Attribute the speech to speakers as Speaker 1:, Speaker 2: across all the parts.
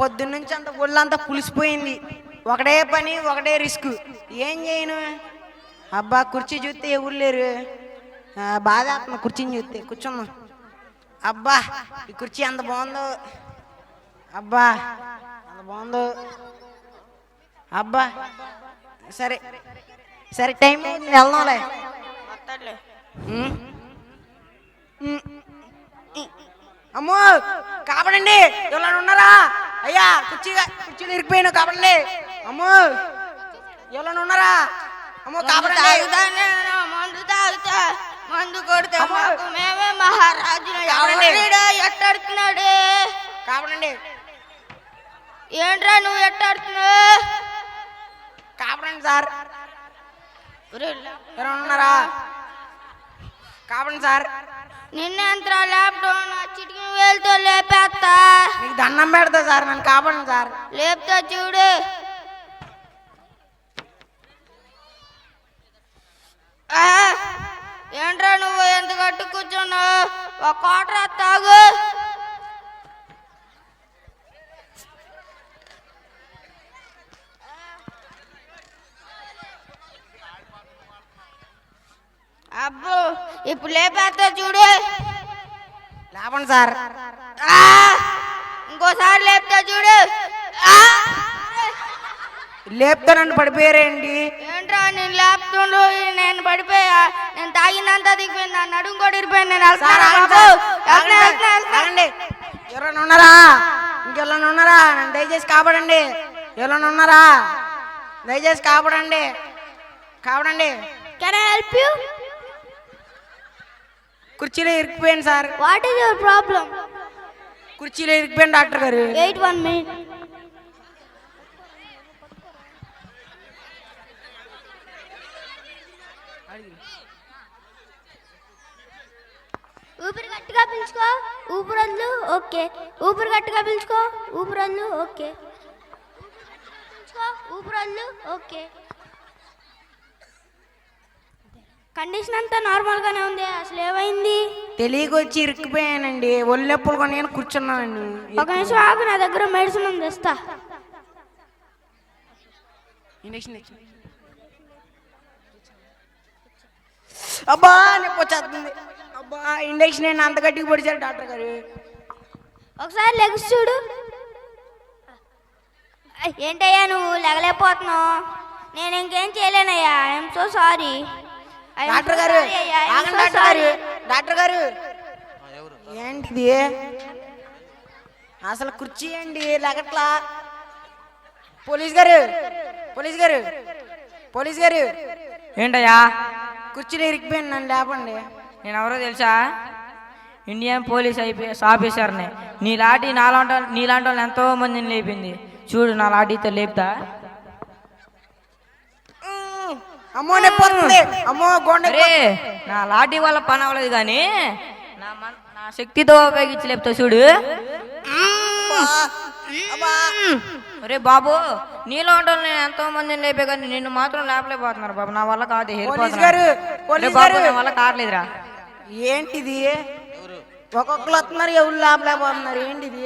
Speaker 1: పొద్దున్నుంచి అంత ఒళ్ళంతా పులిసిపోయింది. ఒకటే పని ఒకటే రిస్క్. ఏం చేయను? అబ్బా కుర్చీ చూస్తే ఎవరు లేరు. బాధ కుర్చీని చూస్తే. కూర్చున్నాం. అబ్బా ఈ కుర్చీ ఎంత బాగుందో. అబ్బా ఎంత బాగుందో. అబ్బా సరే. సరే టైం వెళ్దాంలే. అమ్మో కాపాడండి. ఎవరైనా ఉన్నారా? అయ్యా కుర్చీగా కుర్చీలు ఇరికిపోయాను కాపాడండి అమ్మో ఎవరైనా ఉన్నారా? అమ్మో
Speaker 2: నేను, మందు తాగుతా మందు కొడితే మేమే ఎట్టాడుతున్నాడు?
Speaker 1: కాపాడండి
Speaker 2: ఏంట్రా నువ్వు ఎట్టాడుతున్నావు?
Speaker 1: కాపాడండి సార్. ఎవరైనా ఉన్నారా? కాపాడండి సార్.
Speaker 2: నిన్నేంత్రా ల్యాప్టాప్ నా చిటికి వేలుతో లేపేస్తా
Speaker 1: దండం పెడతా సార్ నన్ను కాపాడండి సార్.
Speaker 2: లేపుతా చూడు. ఏంట్రా నువ్వు ఎంత గట్టు కూర్చున్నావు? ఒక కోటరా తాగు. అబ్బో ఇప్పుడు లేపేస్తా చూడు.
Speaker 1: లేపండి సార్.
Speaker 2: ఇంకోసారి లేపుతా చూడు. ఆ!
Speaker 1: లేపుతా నన్ను పడిపోయారేంటి?
Speaker 2: ఏంట్రా నేను లేపుతుండు నేను పడిపోయా? నేను తాగినంత దిగిపోయింది. నా నడుము కూడా ఇరిపోయింది నేను.
Speaker 1: ఎవరైనా ఉన్నారా? ఇంకెవరైనా ఉన్నారా? నన్ను దయచేసి కాపాడండి. ఎవరైనా ఉన్నారా? దయచేసి కాపాడండి. కాపాడండి.
Speaker 2: Can I help you?
Speaker 1: కుర్చీలో ఇరికిపోయాను sir.
Speaker 2: What is your problem?
Speaker 1: కుర్చీలో ఇరికిపోయాను డాక్టర్ గారు.
Speaker 2: ఎయిట్ వన్ మినిట్ ఊపిరి గట్టిగా పిలుచుకో. ఊపిరొద్దు ఓకే. ఊపిరి గట్టిగా పిలుచుకో. ఊపిరొద్దు ఓకే. పిలుచుకో ఊపిరొద్దు ఓకే. కండిషన్ అంతా నార్మల్గానే ఉంది. అసలు ఏమైంది?
Speaker 1: తెలియక వచ్చి ఇరికిపోయానండి ఒళ్ళు నొప్పులు కొని నేను కూర్చున్నానండి.
Speaker 2: ఒక నిమిషం ఆగు నా దగ్గర మెడిసిన్ ఉంది. ఇస్తా
Speaker 1: అబ్బా నొప్పి వచ్చేస్తుంది. అబ్బా ఇంజక్షన్ నేను అంత గట్టిగా పొడిచారు డాక్టర్ గారు?
Speaker 2: ఒకసారి లెగ్స్ చూడు. ఏంటయ్యా నువ్వు లెగలేకపోతున్నావు? నేను ఇంకేం చేయలేనయ్యా. ఐఎమ్ సో సారీ
Speaker 1: డాక్టర్ గారు ఆగండి డాక్టర్ గారు. డాక్టర్ గారు. ఏంటిది? అసలు కుర్చీ అండి లగట్లా పోలీస్ గారు పోలీస్ గారు పోలీస్ గారు.
Speaker 3: ఏంటయ్యా?
Speaker 1: కుర్చీలో ఇరికిపోయింది నన్ను లేపండి.
Speaker 3: నేను ఎవరో తెలుసా? ఇండియన్ పోలీస్ ఐపీఎస్ ఆఫీసర్ని. నీ లాఠీ నాలాంటి వాళ్ళ- నీలాంటి వాళ్ళు ఎంతో మందిని లేపింది. చూడు నా లాఠీతో లేపుతా.
Speaker 1: అమ్మో అమ్మో గోండ
Speaker 3: అరే నా లాఠీ వల్ల పని అవ్వలేదు కానీ నా మన నా శక్తితో ఉపయోగించి లేపుతా చూడు. ఒరే బాబు నీలో ఉంటాను నేను ఎంతో మందిని లేపే కానీ నిన్ను మాత్రం లేపలేకపోతున్నారు బాబు. నా వల్ల కాదు
Speaker 1: పోలీస్
Speaker 3: బాబు నా వల్ల కావట్లేదురా
Speaker 1: ఏంటిది? ఒక్కొక్కరు వస్తున్నారు ఎవరు లేపలేకపోతున్నారు ఏంటిది?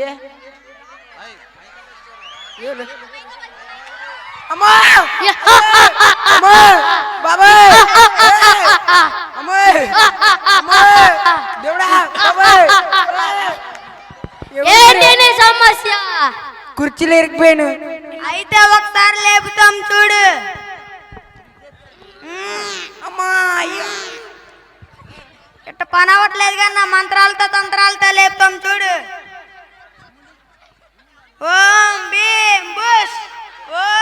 Speaker 1: అమ్మా! బాబాయ్! దేవుడా?
Speaker 2: ఏంటి సమస్య?
Speaker 1: కుర్చీలో ఇరికిపోయాను
Speaker 2: అయితే ఒకసారి లేపుతాం చూడు.
Speaker 1: అమ్మా
Speaker 2: ఇట్ట పని అవ్వట్లేదు కానీ నా మంత్రాలతో తంత్రాలతో లేపుతాం చూడు. ఓం భీం బుష్ ఓం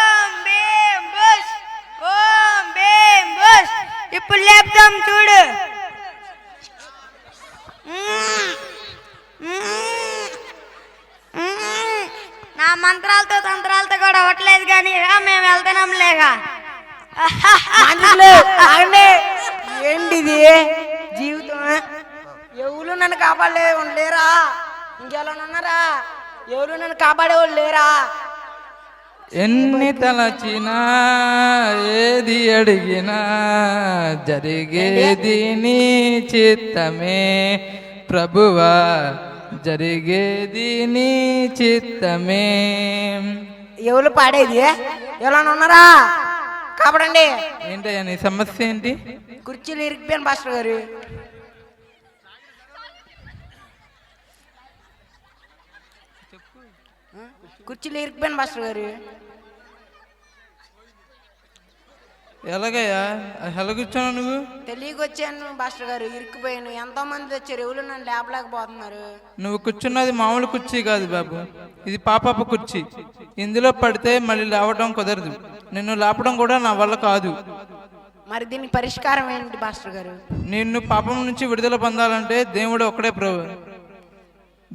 Speaker 2: ఇప్పుడు లేపుతాం చూడు. నా మంత్రాలతో తంత్రాలతో కూడా అవ్వట్లేదు కానీ మేము వెళ్తున్నాం లేగా
Speaker 1: ఏంటిది? జీవితం ఎవరు నన్ను కాపాడలే లేరా ఇంకెలా ఉన్నారా? ఎవరు నన్ను కాపాడే వాళ్ళు లేరా?
Speaker 4: ఎన్ని తలచినా ఏది అడిగినా జరిగేది నీ చిత్తమే ప్రభువా జరిగేది నీ చిత్తమే.
Speaker 1: ఎవరు పాడేది? ఎవరైనా ఉన్నారా? కాపాడండి.
Speaker 4: ఏంటయ్యా నీ సమస్య ఏంటి?
Speaker 1: కుర్చీలు ఇరిగిపోయాను పాస్టర్ గారు. కుర్చీలు ఇరిగిపోయాను పాస్టర్ గారు.
Speaker 4: ఎలాగయ్యా? ఎలా కూర్చున్నావు నువ్వు?
Speaker 1: తెలియక వచ్చాను పాస్టర్ గారు ఇరికిపోయాను ఎంతో మంది వచ్చారు ఎవరు నన్ను లేపలేకపోతున్నారు.
Speaker 4: నువ్వు కూర్చున్నది మామూలు కుర్చీ కాదు బాబు. ఇది పాపపు కుర్చీ. ఇందులో పడితే మళ్ళీ లేవడం కుదరదు. నిన్ను లేపడం కూడా నా వల్ల కాదు.
Speaker 1: మరి దీనికి పరిష్కారం ఏంటి పాస్టర్ గారు?
Speaker 4: నిన్ను పాపం నుంచి విడుదల పొందాలంటే దేవుడు ఒక్కడే ప్రభు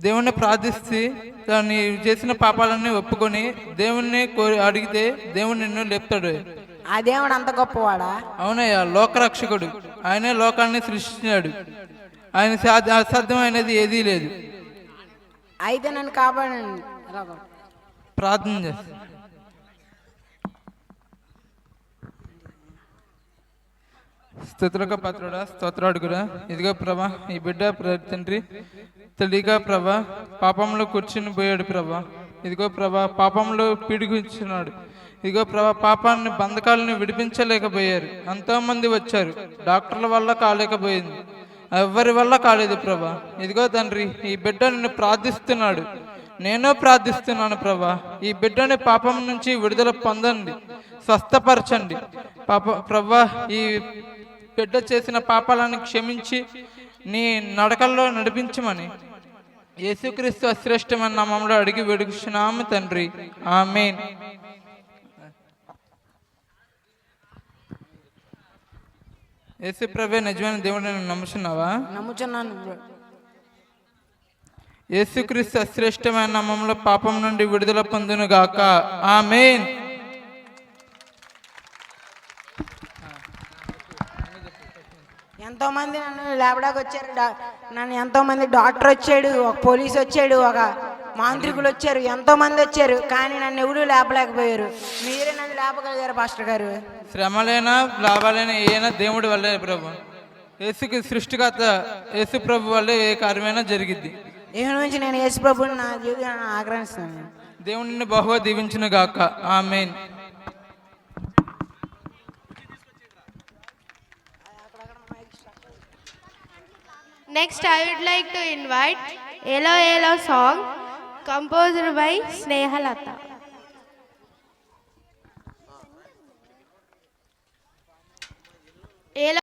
Speaker 4: దేవుణ్ణి ప్రార్థిస్తే తాను చేసిన పాపాలన్నీ ఒప్పుకొని దేవుణ్ణి కోరి అడిగితే దేవుడు నిన్ను లేపుతాడు.
Speaker 1: ఆ దేవుడు అంత గొప్పవాడా?
Speaker 4: అవునయ్యా లోకరక్షకుడు. ఆయనే లోకాన్ని సృష్టించాడు ఆయన సాధ్య అసాధ్యమైనది ఏదీ లేదు.
Speaker 1: అయితే నన్ను కాపాడండి ఎలాగో.
Speaker 4: ప్రార్థన చేస్తా. స్థుతులకు పత్రుడా స్తోత్రాడుగురా. ఇదిగో ప్రభా ఈ బిడ్డ తండ్రి తెలియగా ప్రభా పాపంలో కూర్చుని పోయాడు ప్రభా. ఇదిగో ప్రభా పాపంలో పీడిగుచ్చున్నాడు ఇదిగో ప్రభా పాపాన్ని బంధకాలను విడిపించలేకపోయారు. ఎంతోమంది వచ్చారు. డాక్టర్ల వల్ల కాలేకపోయింది. ఎవరి వల్ల కాలేదు ప్రభా. ఇదిగో తండ్రి ఈ బిడ్డ నిన్ను ప్రార్థిస్తున్నాడు. నేను ప్రార్థిస్తున్నాను ప్రభా. ఈ బిడ్డని పాపం నుంచి విడుదల పొందండి. స్వస్థపరచండి. పాప ప్రభా ఈ బిడ్డ చేసిన పాపాలను క్షమించి నీ నడకల్లో నడిపించమని యేసుక్రీస్తు అశ్రేష్టమైన నామంలో అడిగి వెడుగుచున్నాము తండ్రి. ఆమెన్. యేసు ప్రభే నిజమైన దేవుడిని నమ్ముచున్నావా?
Speaker 1: నమ్ముచున్నాను.
Speaker 4: యేసుక్రీస్తు అశ్రేష్టమైన నామంలో పాపం నుండి విడుదల పొందును గాక ఆమెన్.
Speaker 1: ఎంతో మంది నన్ను లేపడానికి వచ్చారు డా- నన్ను ఎంతో మంది డాక్టర్ వచ్చాడు ఒక పోలీస్ వచ్చాడు ఒక మాంత్రికులు వచ్చారు ఎంతో మంది వచ్చారు కానీ నన్ను ఎవరు లేపలేకపోయారు. మీరే నన్ను లేపగలిగారు పాస్టర్ గారు.
Speaker 4: శ్రమలైనా లాభాలైనా ఏనా దేవుడి వల్లే ప్రభు. యేసుకి సృష్టికర్త యేసు ప్రభు వల్లే ఏ కార్యమైనా జరిగిద్ది.
Speaker 1: ఈ నుంచి నేను యేసు ప్రభుని నా జీవితాన్ని ఆగ్రహిస్తాను
Speaker 4: దేవుడిని బహుగా దీవించును గాక amen.
Speaker 2: Next, I would like to invite Elo Elo song composed by Snehalata.